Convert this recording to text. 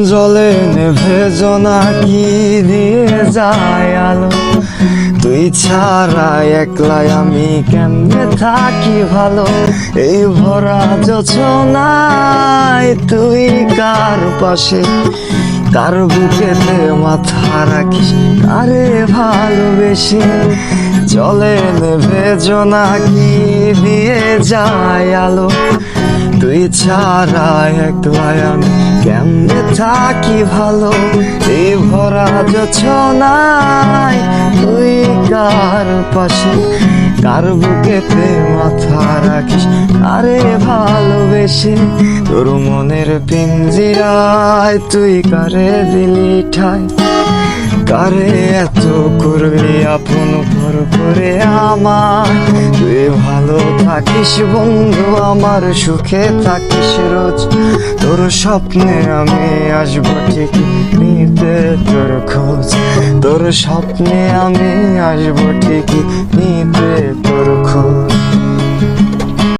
জলে নেভে জোনা কি দিয়ে যায় আলো? তুই ছাড়া একলাই আমি কেমনে থাকি ভালো? এই ভরা যোছনায় তুই কার পাশে? কার বুকেতে মাথা রাখি আরে ভালোবেসে জলে নেভে জোনা কি দিয়ে যায় আলো? তুই ছাড়া একলাই আমি কেমনে থাকি ভালো? এই ভরা যোছনায় তুই কার পাশে? কার বুকেতে মাথা রাখিস? আরে ভালোবেসে তোর মনের পিঞ্জিরায় তুই কারে দিলি ঠাই কারে এত করবি? আপন ভর করে আমার থাকিস বন্ধু, আমার সুখে থাকিস রোজ। তোর স্বপ্নে আমি আসব ঠিক নিতে তোর খোঁজ। তোর স্বপ্নে আমি আসব ঠিক নিতে